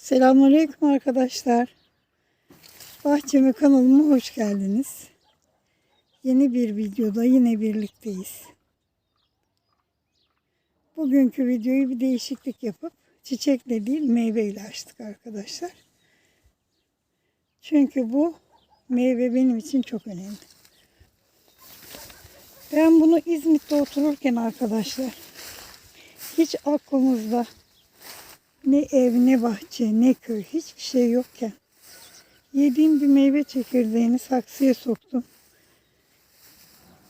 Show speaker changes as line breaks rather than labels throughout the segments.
Selamünaleyküm arkadaşlar. Bahçeme kanalıma hoş geldiniz. Yeni bir videoda yine birlikteyiz. Bugünkü videoyu bir değişiklik yapıp çiçekle değil meyveyle açtık arkadaşlar. Çünkü bu meyve benim için çok önemli. Ben bunu İzmit'te otururken arkadaşlar hiç aklımızda ne ev, ne bahçe, ne köy hiçbir şey yokken yediğim bir meyve çekirdeğini saksıya soktum.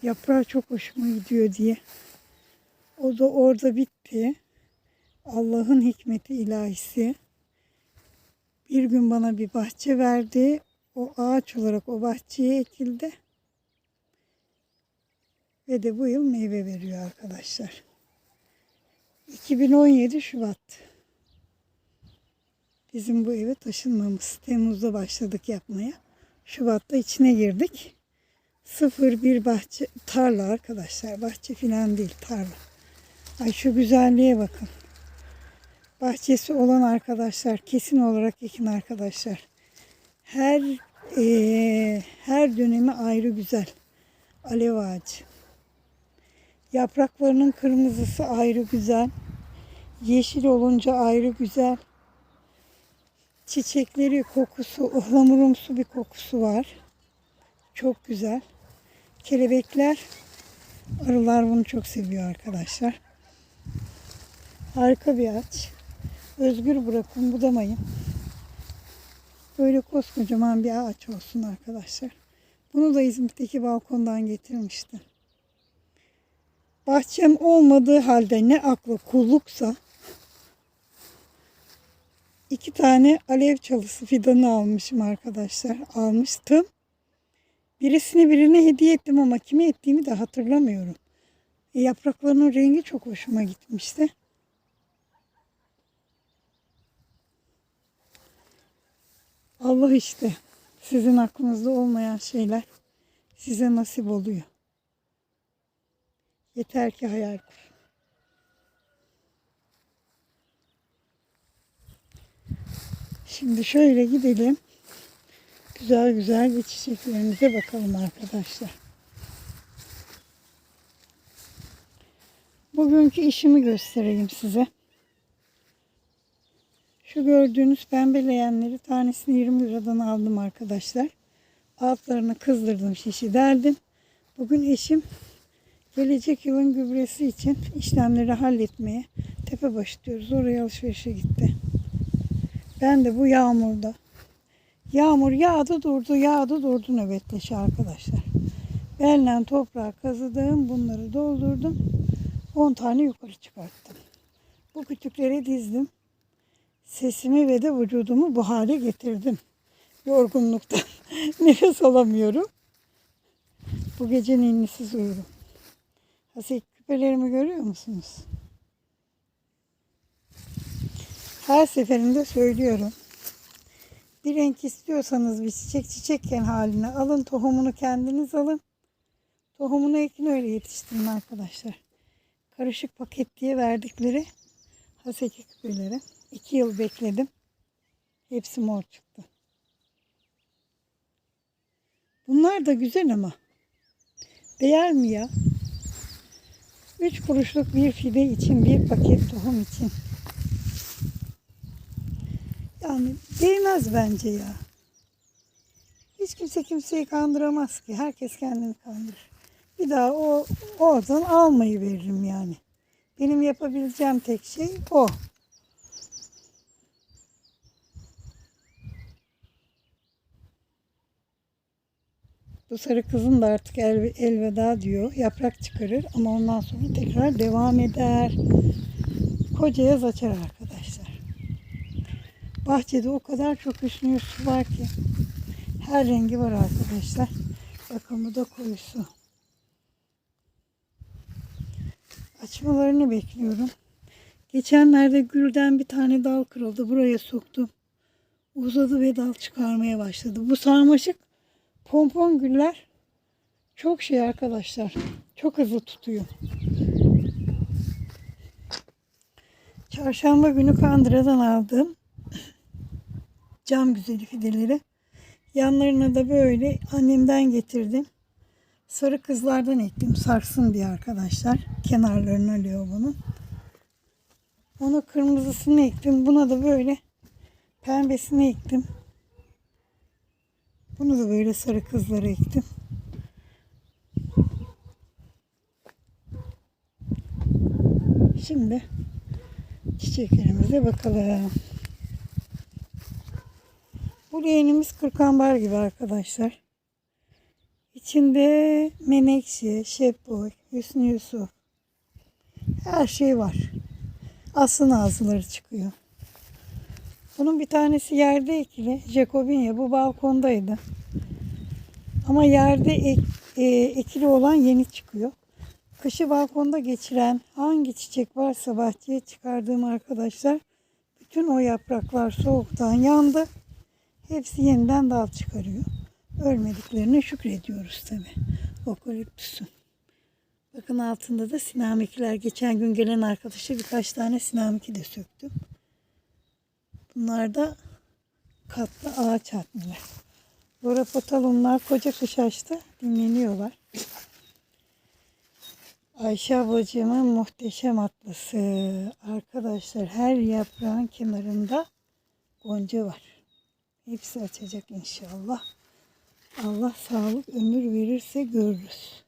Yaprağı çok hoşuma gidiyor diye. O da orada bitti. Allah'ın hikmeti ilahisi. Bir gün bana bir bahçe verdi. O ağaç olarak o bahçeye ekildi. Ve de bu yıl meyve veriyor arkadaşlar. 2017 Şubat. Bizim bu eve taşınmamız. Temmuz'da başladık yapmaya. Şubat'ta içine girdik. Sıfır bir bahçe, tarla arkadaşlar. Bahçe falan değil, tarla. Ay şu güzelliğe bakın. Bahçesi olan arkadaşlar, kesin olarak ekin arkadaşlar. Her eee, her dönemi ayrı güzel. Alev ağacı. Yapraklarının kırmızısı ayrı güzel. Yeşil olunca ayrı güzel. Çiçekleri kokusu, ıhlamurumsu bir kokusu var. Çok güzel. Kelebekler, arılar bunu çok seviyor arkadaşlar. Harika bir ağaç. Özgür bırakın, budamayın. Böyle koskocaman bir ağaç olsun arkadaşlar. Bunu da İzmit'teki balkondan getirmiştim. Bahçem olmadığı halde ne akla kulluksa iki tane alev çalısı fidanı almışım arkadaşlar. Almıştım. Birisini birine hediye ettim ama kime ettiğimi de hatırlamıyorum. E, yapraklarının rengi çok hoşuma gitmişti. Allah işte sizin aklınızda olmayan şeyler size nasip oluyor. Yeter ki hayal kur. Şimdi şöyle gidelim. Güzel güzel bir çiçeklerimize bakalım arkadaşlar. Bugünkü işimi göstereyim size. Şu gördüğünüz pembe leğenleri tanesini 20 liradan aldım arkadaşlar. Altlarını kızdırdım, şişi deldim. Bugün eşim gelecek yılın gübresi için işlemleri halletmeye Tepebaşı diyoruz. Oraya alışverişe gitti. Ben de bu yağmurda yağmur yağdı durdu yağdı durdu nöbetleşi arkadaşlar. Benle toprağı kazıdım bunları doldurdum. 10 tane yukarı çıkarttım. Bu kütükleri dizdim. Sesimi ve de vücudumu bu hale getirdim. Yorgunluktan nefes alamıyorum. Bu gece ninnisiz uyurum. Hasek küpelerimi görüyor musunuz? Her seferinde söylüyorum. Bir renk istiyorsanız bir çiçek çiçekken haline alın. Tohumunu kendiniz alın. Tohumunu ekin öyle yetiştirin arkadaşlar. Karışık paket diye verdikleri haseki küpeleri. İki yıl bekledim. Hepsi mor çıktı. Bunlar da güzel ama. Değer mi ya? Üç kuruşluk bir fide için, bir paket tohum için. Yani değmez bence ya. Hiç kimse kimseyi kandıramaz ki. Herkes kendini kandırır. Bir daha o oradan almayı veririm yani. Benim yapabileceğim tek şey o. Bu sarı kızım da artık el, elveda diyor. Yaprak çıkarır ama ondan sonra tekrar devam eder. Koca yaz açar arkadaşlar. Bahçede o kadar çok hüsnü su var ki. Her rengi var arkadaşlar. Bakın bu da koyusu. Açmalarını bekliyorum. Geçenlerde gülden bir tane dal kırıldı. Buraya soktum. Uzadı ve dal çıkarmaya başladı. Bu sarmaşık pompon güller çok şey arkadaşlar. Çok hızlı tutuyor. Çarşamba günü Kandıra'dan aldım. Cam güzeli fideleri. Yanlarına da böyle annemden getirdim. Sarı kızlardan ektim sarsın diye arkadaşlar. Kenarlarını alıyor bunun. Ona kırmızısını ektim. Buna da böyle pembesini ektim. Bunu da böyle sarı kızlara ektim. Şimdi çiçeklerimize bakalım. Bu leğenimiz kırkambar gibi arkadaşlar. İçinde menekşe, şepboy, hüsnü yusuf. Her şey var. Aslı ağızları çıkıyor. Bunun bir tanesi yerde ekili. Jacobinya bu balkondaydı. Ama yerde ek- e, ekili olan yeni çıkıyor. Kışı balkonda geçiren hangi çiçek varsa bahçeye çıkardığım arkadaşlar bütün o yapraklar soğuktan yandı. Hepsi yeniden dal çıkarıyor. Ölmediklerine şükrediyoruz tabi. Okaliptüsün. Bakın altında da sinamikiler. Geçen gün gelen arkadaşa birkaç tane sinamiki de söktüm. Bunlar da katlı ağaç atmıyor. Lorapotalumlar koca kış açtı. Dinleniyorlar. Ayşe ablacığımın muhteşem atlısı. Arkadaşlar her yaprağın kenarında gonca var. Hepsi açacak inşallah. Allah sağlık ömür verirse görürüz.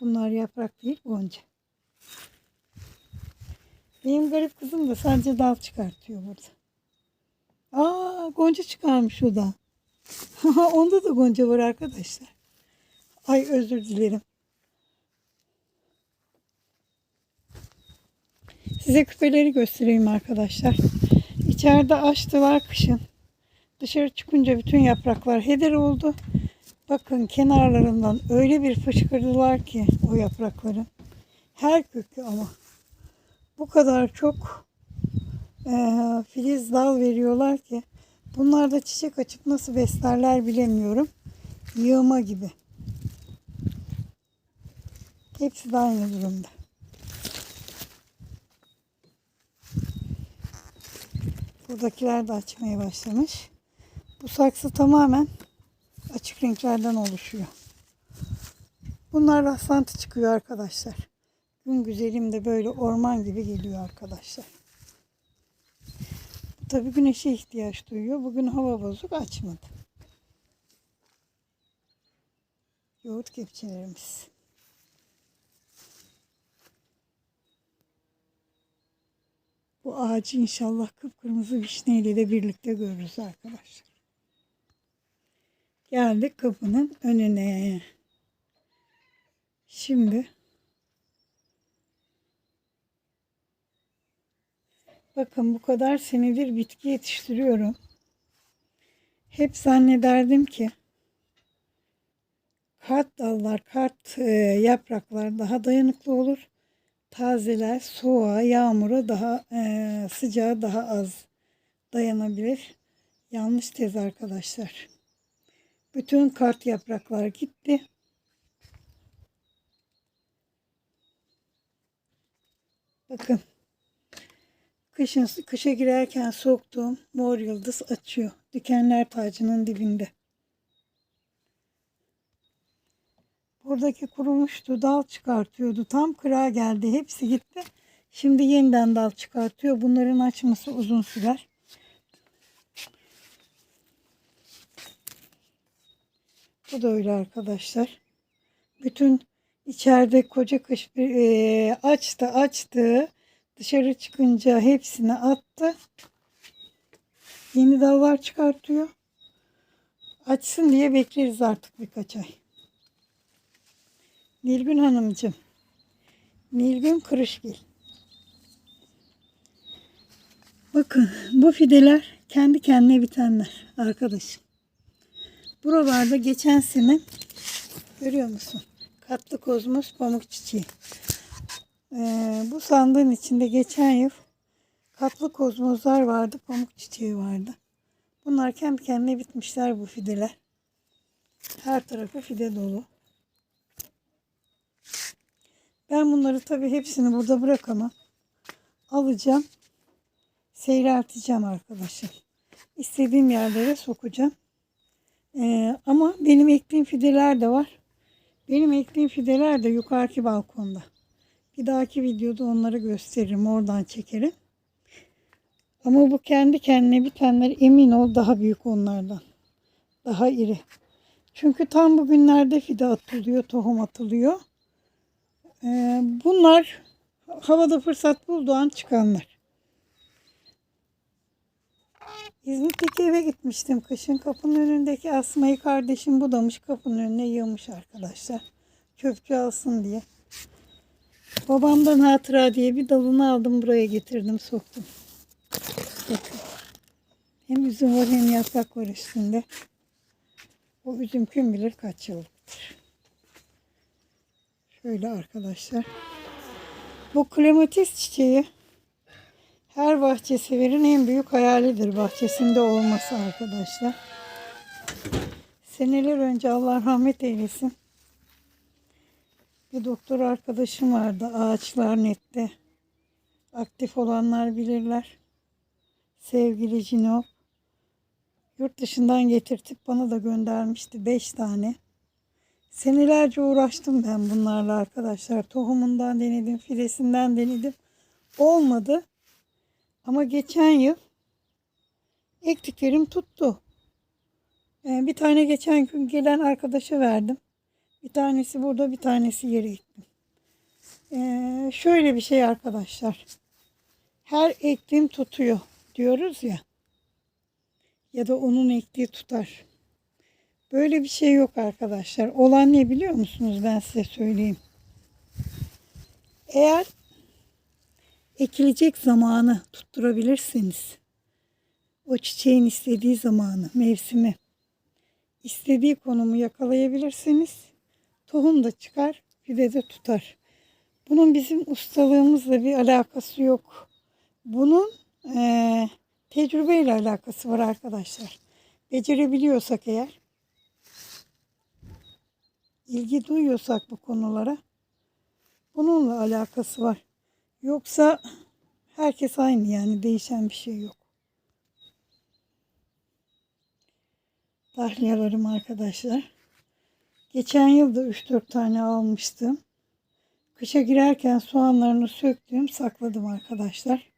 Bunlar yaprak değil gonca. Benim garip kızım da sadece dal çıkartıyor burada. Aa gonca çıkarmış o da. Onda da gonca var arkadaşlar. Ay özür dilerim. Size küpeleri göstereyim arkadaşlar. İçeride açtılar kışın. Dışarı çıkınca bütün yapraklar heder oldu. Bakın kenarlarından öyle bir fışkırdılar ki o yaprakların. Her kökü ama. Bu kadar çok eee, filiz dal veriyorlar ki. Bunlar da çiçek açıp nasıl beslerler bilemiyorum. Yığma gibi. Hepsi de aynı durumda. Buradakiler de açmaya başlamış. Bu saksı tamamen açık renklerden oluşuyor. Bunlar rastlantı çıkıyor arkadaşlar. Gün güzelim de böyle orman gibi geliyor arkadaşlar. Tabi güneşe ihtiyaç duyuyor. Bugün hava bozuk açmadı. Yoğurt kepçelerimiz. Bu ağacı inşallah kıpkırmızı vişneyle de birlikte görürüz arkadaşlar. Geldik kapının önüne. Şimdi bakın bu kadar senedir bitki yetiştiriyorum. Hep zannederdim ki kart dallar, kart e, yapraklar daha dayanıklı olur. Tazeler soğuğa, yağmura daha e, sıcağa daha az dayanabilir. Yanlış tez arkadaşlar. Bütün kart yapraklar gitti. Bakın. Kışın, kışa girerken soktuğum mor yıldız açıyor. Dikenler tacının dibinde. Buradaki kurumuştu. Dal çıkartıyordu. Tam kırağa geldi. Hepsi gitti. Şimdi yeniden dal çıkartıyor. Bunların açması uzun sürer. Bu da öyle arkadaşlar. Bütün içeride koca kış bir e, açtı açtı. Dışarı çıkınca hepsini attı. Yeni dallar çıkartıyor. Açsın diye bekleriz artık birkaç ay. Nilgün Hanımcığım. Nilgün Kırışgil. Bakın bu fideler kendi kendine bitenler arkadaşım. Buralarda geçen sene görüyor musun? Katlı kozmos pamuk çiçeği. Ee, bu sandığın içinde geçen yıl katlı kozmozlar vardı, pamuk çiçeği vardı. Bunlar kendi kendine bitmişler bu fideler. Her tarafı fide dolu. Ben bunları tabii hepsini burada bırakamam. Alacağım. Seyrelteceğim arkadaşlar. istediğim yerlere sokacağım. Ee, ama benim ektiğim fideler de var. Benim ektiğim fideler de yukarıki balkonda. Bir dahaki videoda onları gösteririm. Oradan çekerim. Ama bu kendi kendine bitenler emin ol daha büyük onlardan. Daha iri. Çünkü tam bugünlerde fide atılıyor, tohum atılıyor. Ee, bunlar havada fırsat bulduğu an çıkanlar. İzmit'teki eve gitmiştim kışın. Kapının önündeki asmayı kardeşim budamış. Kapının önüne yığmış arkadaşlar. Köpçü alsın diye. Babamdan hatıra diye bir dalını aldım buraya getirdim soktum. Bakın. Hem üzüm var hem yaprak var üstünde. O üzüm kim bilir kaç yıllıktır. Şöyle arkadaşlar. Bu klematis çiçeği her bahçe severin en büyük hayalidir bahçesinde olması arkadaşlar. Seneler önce Allah rahmet eylesin. Bir doktor arkadaşım vardı ağaçlar nette. Aktif olanlar bilirler. Sevgili Cino. Yurt dışından getirtip bana da göndermişti. Beş tane. Senelerce uğraştım ben bunlarla arkadaşlar. Tohumundan denedim, fidesinden denedim. Olmadı. Ama geçen yıl ektiklerim tuttu. Ee, bir tane geçen gün gelen arkadaşa verdim. Bir tanesi burada, bir tanesi yere ektim. Ee, şöyle bir şey arkadaşlar. Her ektiğim tutuyor diyoruz ya. Ya da onun ektiği tutar. Böyle bir şey yok arkadaşlar. Olan ne biliyor musunuz? Ben size söyleyeyim. Eğer ekilecek zamanı tutturabilirseniz, o çiçeğin istediği zamanı, mevsimi, istediği konumu yakalayabilirseniz, tohum da çıkar, fide de tutar. Bunun bizim ustalığımızla bir alakası yok. Bunun eee tecrübeyle alakası var arkadaşlar. Becerebiliyorsak eğer, ilgi duyuyorsak bu konulara, bununla alakası var. Yoksa herkes aynı yani değişen bir şey yok. Dahliyalarım arkadaşlar. Geçen yıl da 3-4 tane almıştım. Kışa girerken soğanlarını söktüm, sakladım arkadaşlar.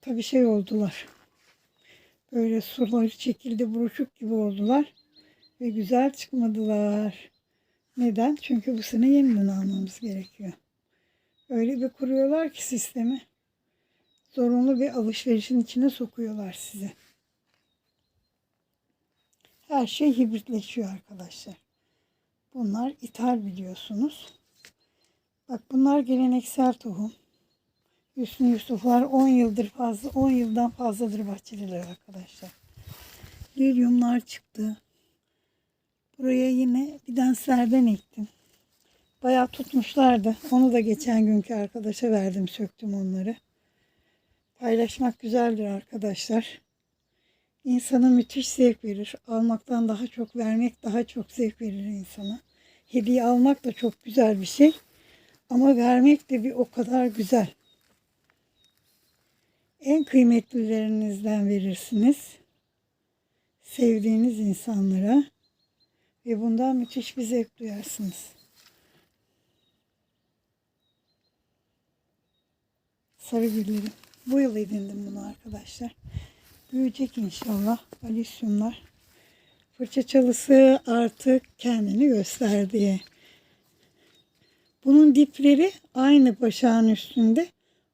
Tabii şey oldular. Böyle suları çekildi, buruşuk gibi oldular. Ve güzel çıkmadılar. Neden? Çünkü bu sene yeniden almamız gerekiyor. Öyle bir kuruyorlar ki sistemi. Zorunlu bir alışverişin içine sokuyorlar sizi. Her şey hibritleşiyor arkadaşlar. Bunlar ithal biliyorsunuz. Bak bunlar geleneksel tohum. Hüsnü Yusuflar 10 yıldır fazla 10 yıldan fazladır bahçeliler arkadaşlar. Lilyumlar çıktı. Buraya yine bir danslerden ektim. Bayağı tutmuşlardı. Onu da geçen günkü arkadaşa verdim, söktüm onları. Paylaşmak güzeldir arkadaşlar. İnsana müthiş zevk verir. Almaktan daha çok vermek daha çok zevk verir insana. Hediye almak da çok güzel bir şey. Ama vermek de bir o kadar güzel. En kıymetlilerinizden verirsiniz. Sevdiğiniz insanlara ve bundan müthiş bir zevk duyarsınız. Sarı güllerim. Bu yıl edindim bunu arkadaşlar. Büyüyecek inşallah. Alisyumlar. Fırça çalısı artık kendini gösterdi. Bunun dipleri aynı başağın üstünde.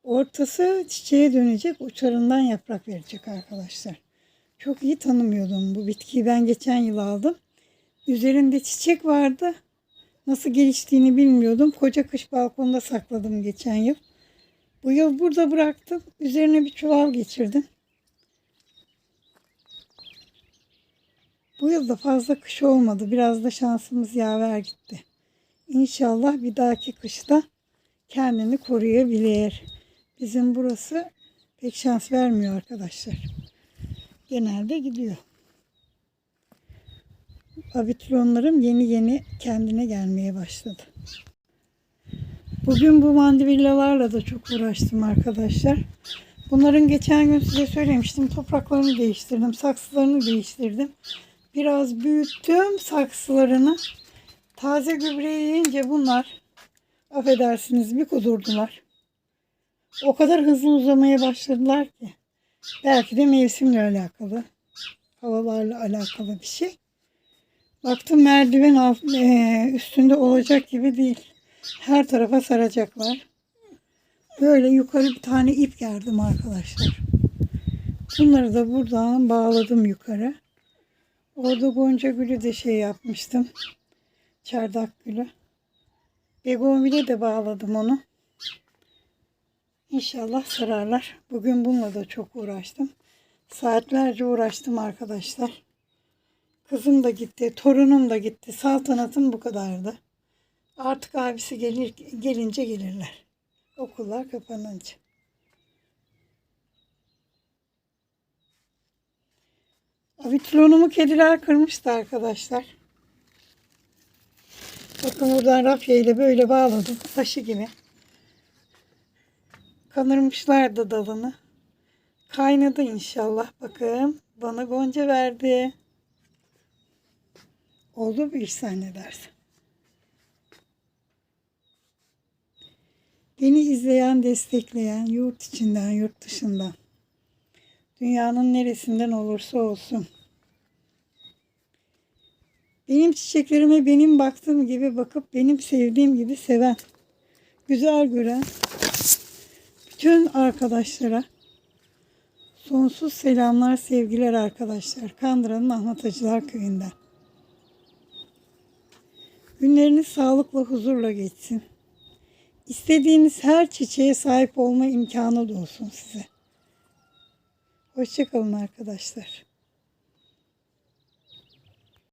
Ortası çiçeğe dönecek. Uçlarından yaprak verecek arkadaşlar. Çok iyi tanımıyordum bu bitkiyi. Ben geçen yıl aldım. Üzerinde çiçek vardı. Nasıl geliştiğini bilmiyordum. Koca kış balkonda sakladım geçen yıl. Bu yıl burada bıraktım. Üzerine bir çuval geçirdim. Bu yıl da fazla kış olmadı. Biraz da şansımız yaver gitti. İnşallah bir dahaki kışta kendini koruyabilir. Bizim burası pek şans vermiyor arkadaşlar. Genelde gidiyor. Abitriyonlarım yeni yeni kendine gelmeye başladı. Bugün bu mandivillalarla da çok uğraştım arkadaşlar. Bunların geçen gün size söylemiştim. Topraklarını değiştirdim. Saksılarını değiştirdim. Biraz büyüttüm saksılarını. Taze gübreyi yiyince bunlar affedersiniz bir kudurdular. O kadar hızlı uzamaya başladılar ki. Belki de mevsimle alakalı. Havalarla alakalı bir şey. Baktım merdiven alt, eee, üstünde olacak gibi değil. Her tarafa saracaklar. Böyle yukarı bir tane ip gerdim arkadaşlar. Bunları da buradan bağladım yukarı. Orada gonca gülü de şey yapmıştım. Çardak gülü. Begonville de bağladım onu. İnşallah sararlar. Bugün bununla da çok uğraştım. Saatlerce uğraştım arkadaşlar. Kızım da gitti, torunum da gitti. Saltanatım bu kadardı. Artık abisi gelir gelince gelirler. Okullar kapanınca. Avitronumu kediler kırmıştı arkadaşlar. Bakın buradan rafya böyle bağladım. Taşı gibi. Kanırmışlardı dalını. Kaynadı inşallah. Bakın bana gonca verdi. Oldu bir iş zannedersin. Beni izleyen, destekleyen, yurt içinden, yurt dışından, dünyanın neresinden olursa olsun. Benim çiçeklerime benim baktığım gibi bakıp benim sevdiğim gibi seven, güzel gören bütün arkadaşlara sonsuz selamlar, sevgiler arkadaşlar. Kandıra'nın Ahmetacılar Köyü'nden. Günleriniz sağlıkla, huzurla geçsin. İstediğiniz her çiçeğe sahip olma imkanı da olsun size. Hoşçakalın arkadaşlar.